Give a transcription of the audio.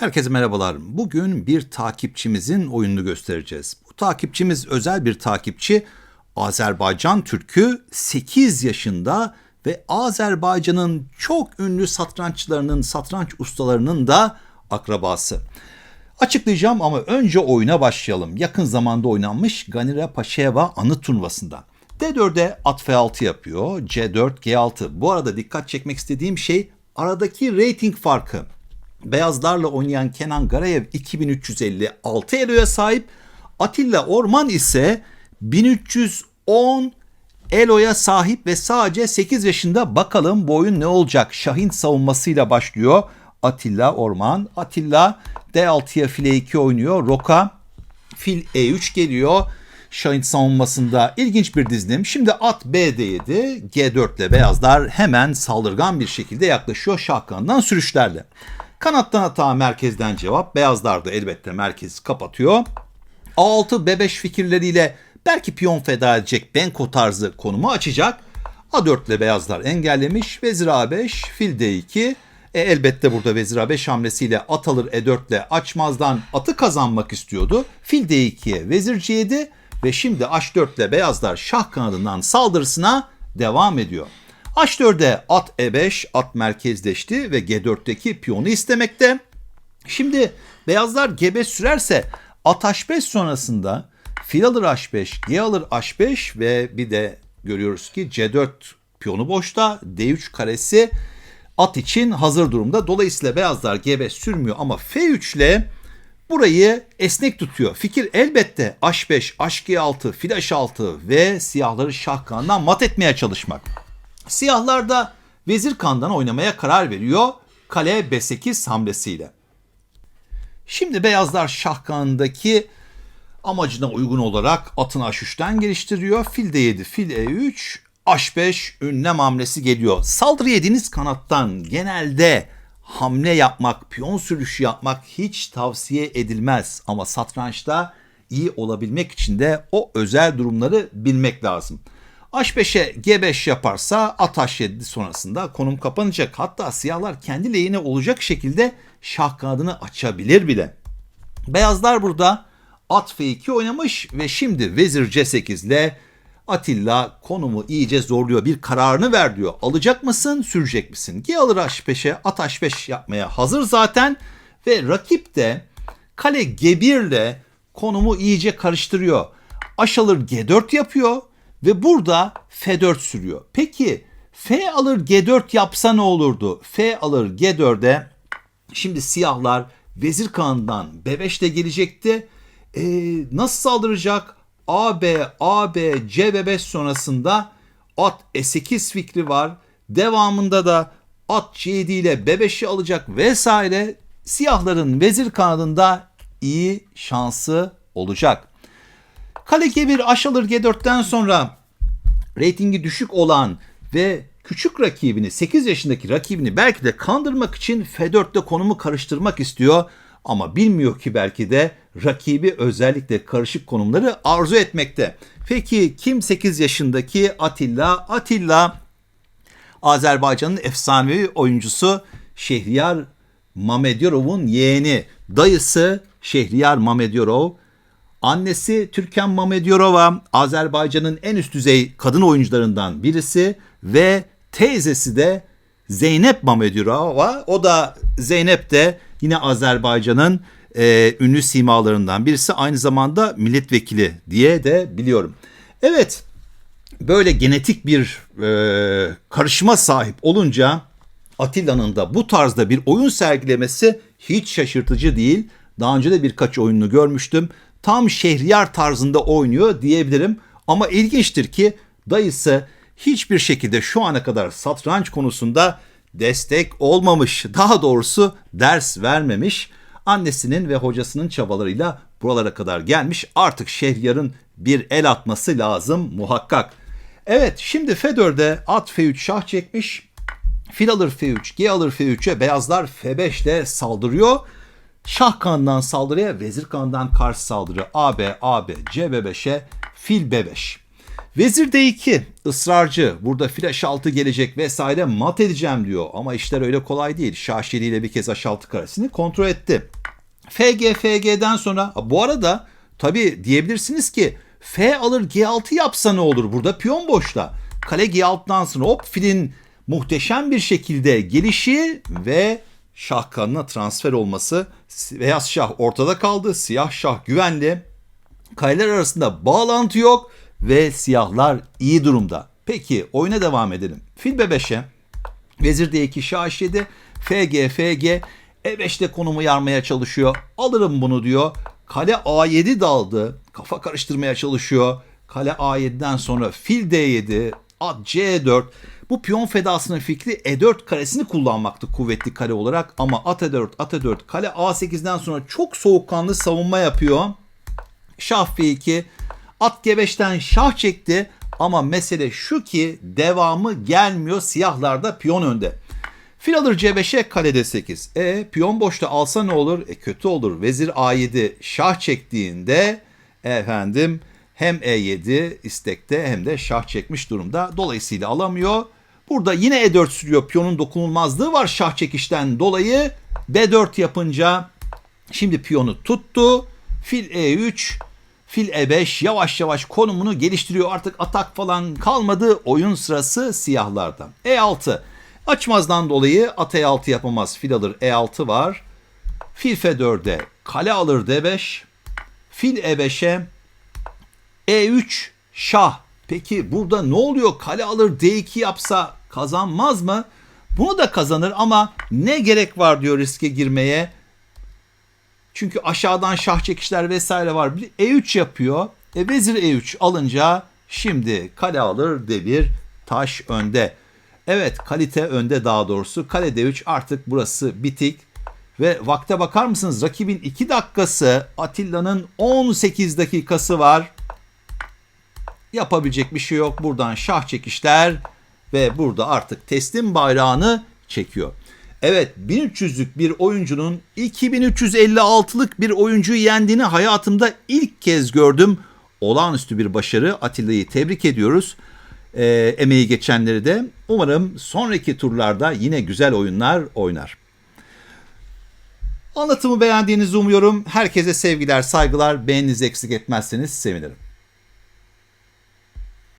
Herkese merhabalar. Bugün bir takipçimizin oyununu göstereceğiz. Bu takipçimiz özel bir takipçi. Azerbaycan Türk'ü 8 yaşında ve Azerbaycan'ın çok ünlü satranççılarının, satranç ustalarının da akrabası. Açıklayacağım ama önce oyuna başlayalım. Yakın zamanda oynanmış Ganira Paşaeva anı turnuvasında. D4'e at F6 yapıyor, C4, G6. Bu arada dikkat çekmek istediğim şey aradaki rating farkı. Beyazlarla oynayan Kenan Garayev 2356 eloya sahip. Atilla Orman ise 1310 eloya sahip ve sadece 8 yaşında bakalım bu oyun ne olacak? Şahin savunmasıyla başlıyor. Atilla Orman. Atilla D6'ya file 2 oynuyor. Roka fil E3 geliyor. Şahin savunmasında ilginç bir dizilim. Şimdi at B7, G4 ile beyazlar hemen saldırgan bir şekilde yaklaşıyor şahkandan sürüşlerle. Kanattan hata merkezden cevap. Beyazlar da elbette merkezi kapatıyor. A6 B5 fikirleriyle belki piyon feda edecek Benko tarzı konumu açacak. A4 ile beyazlar engellemiş. Vezir A5, fil D2. E, elbette burada vezir A5 hamlesiyle at alır E4 ile açmazdan atı kazanmak istiyordu. Fil D2'ye vezir C7 ve şimdi H4 ile beyazlar şah kanadından saldırısına devam ediyor. H4'e at E5, at merkezleşti ve G4'teki piyonu istemekte. Şimdi beyazlar G5 sürerse at H5 sonrasında fil alır H5, G alır H5 ve bir de görüyoruz ki C4 piyonu boşta, D3 karesi at için hazır durumda. Dolayısıyla beyazlar G5 sürmüyor ama F3 ile burayı esnek tutuyor. Fikir elbette H5, H6, fil H6 ve siyahları şah kanından mat etmeye çalışmak. Siyahlar da vezir kandan oynamaya karar veriyor kale B8 hamlesiyle. Şimdi beyazlar şah kanındaki amacına uygun olarak atını H3'ten geliştiriyor. Fil D7, fil E3, H5 ünlem hamlesi geliyor. Saldırı yediğiniz kanattan genelde hamle yapmak, piyon sürüşü yapmak hiç tavsiye edilmez. Ama satrançta iyi olabilmek için de o özel durumları bilmek lazım. H5'e G5 yaparsa at H7 sonrasında konum kapanacak. Hatta siyahlar kendi lehine olacak şekilde şah kanadını açabilir bile. Beyazlar burada at F2 oynamış ve şimdi vezir C8 ile Atilla konumu iyice zorluyor. Bir kararını ver diyor. Alacak mısın, sürecek misin? G alır H5'e, at H5 yapmaya hazır zaten. Ve rakip de kale G1 ile konumu iyice karıştırıyor. H alır G4 yapıyor ve burada F4 sürüyor. Peki F alır G4 yapsa ne olurdu? F alır G4'e şimdi siyahlar vezir kanından B5 ile gelecekti. Ee, nasıl saldıracak? AB, AB, C ve 5 sonrasında at E8 fikri var. Devamında da at C7 ile B5'i alacak vesaire. Siyahların vezir kanadında iyi şansı olacak. Kale G1 aşılır G4'ten sonra reytingi düşük olan ve küçük rakibini 8 yaşındaki rakibini belki de kandırmak için F4'te konumu karıştırmak istiyor. Ama bilmiyor ki belki de rakibi özellikle karışık konumları arzu etmekte. Peki kim 8 yaşındaki Atilla? Atilla Azerbaycan'ın efsanevi oyuncusu Şehriyar Mamedyorov'un yeğeni. Dayısı Şehriyar Mamedyorov. Annesi Türkan Mamedyorova Azerbaycan'ın en üst düzey kadın oyuncularından birisi ve teyzesi de Zeynep Mamedyorova. O da Zeynep de yine Azerbaycan'ın e, ünlü simalarından birisi. Aynı zamanda milletvekili diye de biliyorum. Evet böyle genetik bir e, karışıma sahip olunca Atilla'nın da bu tarzda bir oyun sergilemesi hiç şaşırtıcı değil. Daha önce de birkaç oyununu görmüştüm. Tam Şehriyar tarzında oynuyor diyebilirim. Ama ilginçtir ki dayısı hiçbir şekilde şu ana kadar satranç konusunda destek olmamış. Daha doğrusu ders vermemiş. Annesinin ve hocasının çabalarıyla buralara kadar gelmiş. Artık Şehriyar'ın bir el atması lazım muhakkak. Evet şimdi Fedör'de at F3 şah çekmiş. Fil alır F3, G alır F3'e beyazlar F5 ile saldırıyor. Şah kanından saldırıya, vezir kanından karşı saldırı AB, AB, C B5'e, fil B5. Vezir D2 ısrarcı. Burada flash altı gelecek vesaire mat edeceğim diyor. Ama işler öyle kolay değil. Şah ile bir kez H6 karesini kontrol etti. FG FG'den sonra bu arada tabi diyebilirsiniz ki F alır G6 yapsa ne olur? Burada piyon boşta. Kale G6'dan sonra hop filin muhteşem bir şekilde gelişi ve şah kanına transfer olması. Beyaz şah ortada kaldı. Siyah şah güvenli. Kaleler arasında bağlantı yok ve siyahlar iyi durumda. Peki oyuna devam edelim. Fil B5'e Vezir D2 Şah H7 FG FG E5'te konumu yarmaya çalışıyor. Alırım bunu diyor. Kale A7 daldı. Kafa karıştırmaya çalışıyor. Kale A7'den sonra fil D7 at C4 bu piyon fedasının fikri E4 karesini kullanmaktı kuvvetli kare olarak ama at E4 at E4 kale A8'den sonra çok soğukkanlı savunma yapıyor. Şah F2 at G5'ten şah çekti ama mesele şu ki devamı gelmiyor siyahlarda piyon önde. Fil alır C5'e kale D8. E piyon boşta alsa ne olur? E kötü olur. Vezir A7 şah çektiğinde efendim hem E7 istekte hem de şah çekmiş durumda. Dolayısıyla alamıyor. Burada yine E4 sürüyor. Piyonun dokunulmazlığı var şah çekişten dolayı. D4 yapınca şimdi piyonu tuttu. Fil E3 Fil E5 yavaş yavaş konumunu geliştiriyor. Artık atak falan kalmadı. Oyun sırası siyahlarda. E6 açmazdan dolayı at E6 yapamaz. Fil alır E6 var. Fil F4'e kale alır D5. Fil E5'e E3 şah. Peki burada ne oluyor? Kale alır D2 yapsa kazanmaz mı? Bunu da kazanır ama ne gerek var diyor riske girmeye. Çünkü aşağıdan şah çekişler vesaire var. Bir E3 yapıyor. E vezir E3 alınca şimdi kale alır D1 taş önde. Evet kalite önde daha doğrusu. Kale D3 artık burası bitik. Ve vakte bakar mısınız? Rakibin 2 dakikası Atilla'nın 18 dakikası var. Yapabilecek bir şey yok. Buradan şah çekişler ve burada artık teslim bayrağını çekiyor. Evet 1300'lük bir oyuncunun 2356'lık bir oyuncuyu yendiğini hayatımda ilk kez gördüm. Olağanüstü bir başarı. Atilla'yı tebrik ediyoruz. E, emeği geçenleri de. Umarım sonraki turlarda yine güzel oyunlar oynar. Anlatımı beğendiğinizi umuyorum. Herkese sevgiler, saygılar. Beğeninizi eksik etmezseniz sevinirim.